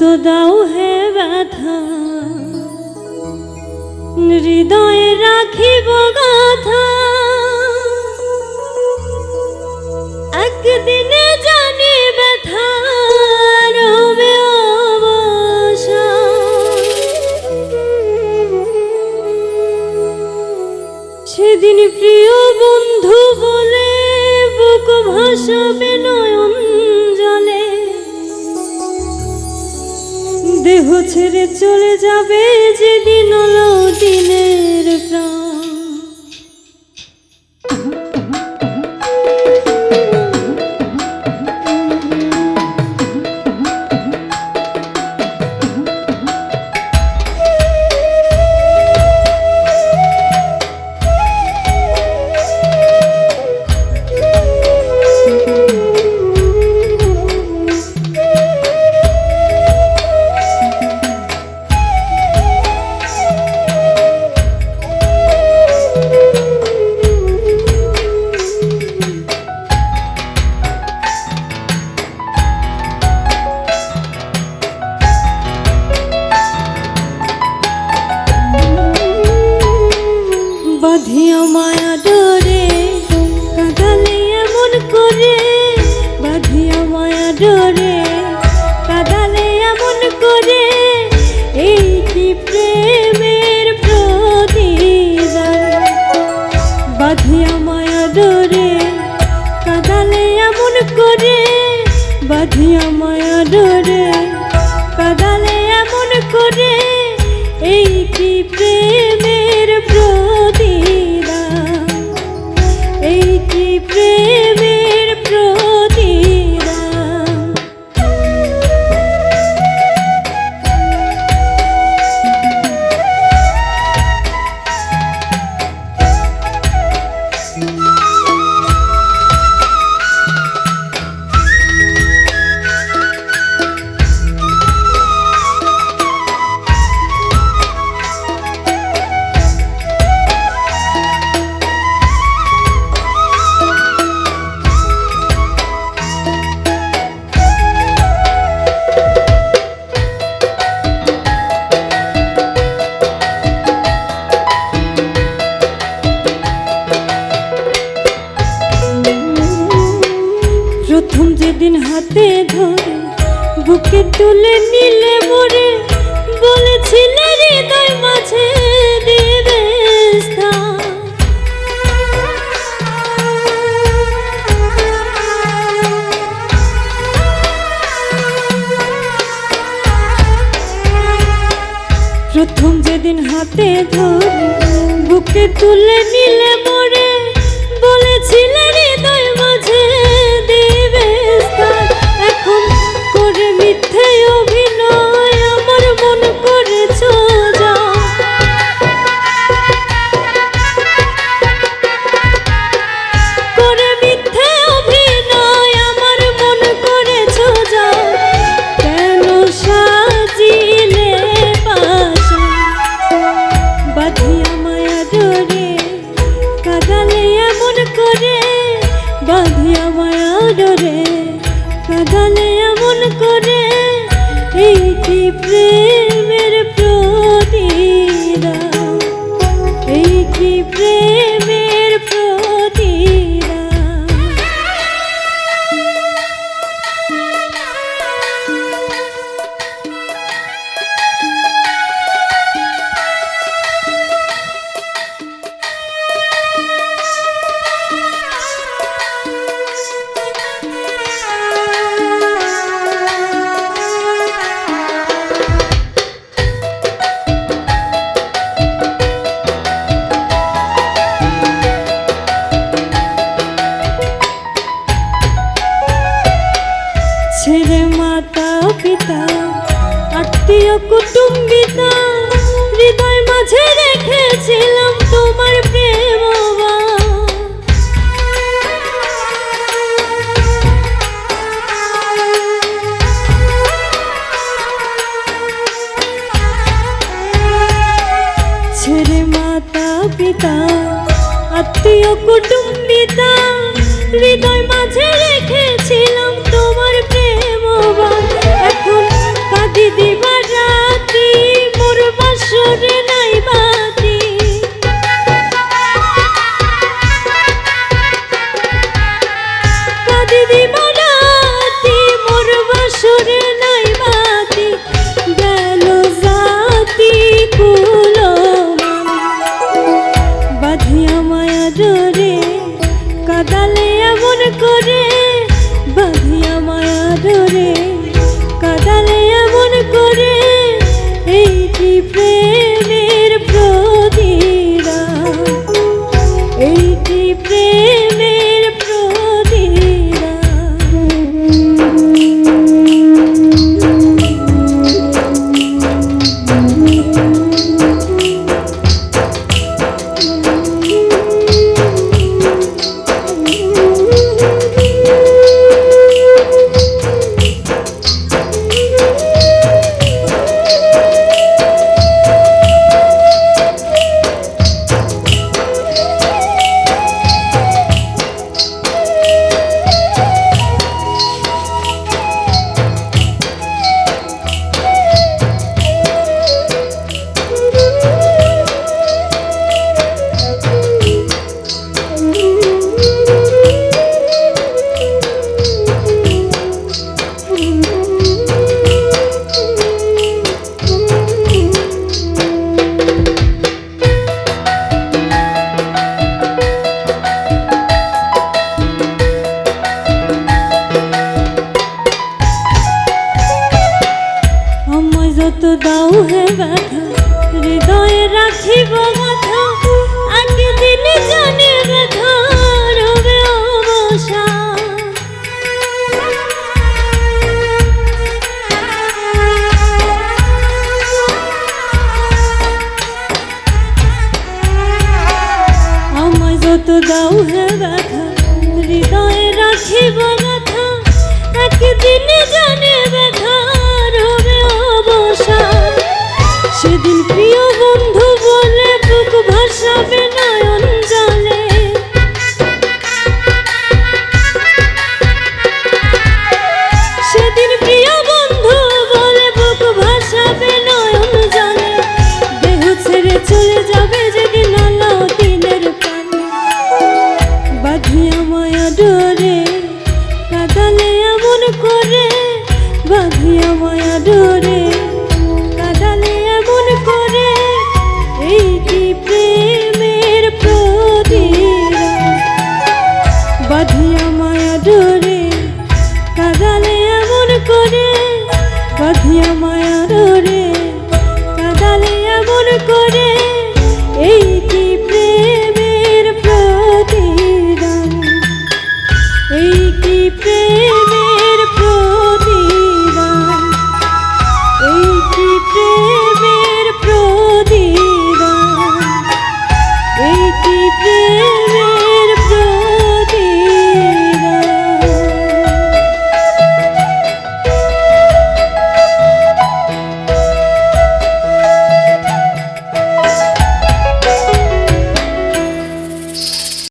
কত দাও হে ব্যথা। হৃদয়ে রাখিব গাথা। একদিনে জানি ব্যথা, রবে। সেদিন প্রিয় বন্ধু বলে, বুক ভাসাবে নয়ন জলে। দেহ ছেড়ে চলে যাবে যেদিন হলো দিনের প্রাণ বাঁধিয়া তুলে নিলে মরে, বলেছিলে হৃদয় মাঝে দেবে প্রথম যেদিন হাতে ধরে, বুকে তুলে নিলে মরে মাতা পিতা, আত্মীয় কুটুম্বিতা, হৃদয় মাঝে রেখেছিলাম তোমার প্রেম ছেড়ে মাতা পিতা, আত্মীয় কুটুম্বিতা, হৃদয় মাঝে बाऊ है